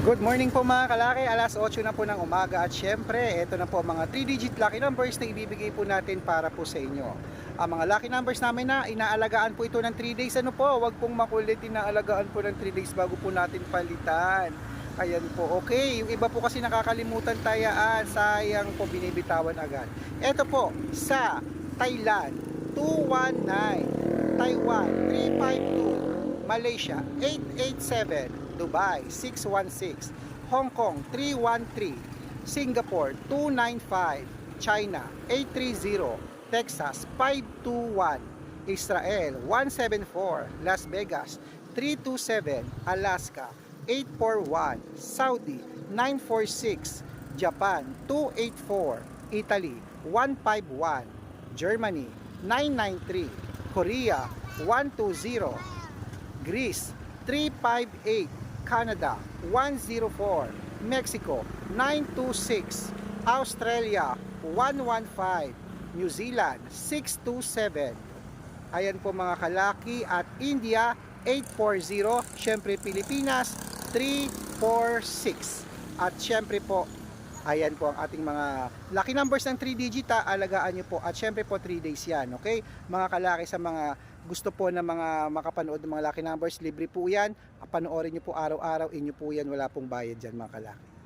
Good morning po mga kalaki, alas 8 na po ng umaga at syempre, ito na po mga 3-digit lucky numbers na ibibigay po natin para po sa inyo. Ang mga lucky numbers namin na inaalagaan po ito ng 3 days, ano po, wag pong makulit, inaalagaan po ng 3 days bago po natin palitan. Ayan po, okay, yung iba po kasi nakakalimutan tayaan, sayang po binibitawan agad. Ito po, sa Thailand, 219, Taiwan, 352, Malaysia 887, Dubai 616, Hong Kong 313, Singapore 295, China 830, Texas 521, Israel 174, Las Vegas 327, Alaska 841, Saudi 946, Japan 284, Italy 151, Germany 993, Korea 120, Greece 358, Canada 104, Mexico 926, Australia 115, New Zealand 627. Ayan po mga kalaki. At India 840, syempre Pilipinas 346. At syempre po Ayan po ang ating mga lucky numbers ng 3 digit ha, alagaan nyo po. At syempre po 3 days yan okay? Mga kalaki sa mga gusto po ng mga makapanood ng mga lucky numbers libre po yan. Panoorin nyo po araw-araw inyo po yan. Wala pong bayad dyan mga kalaki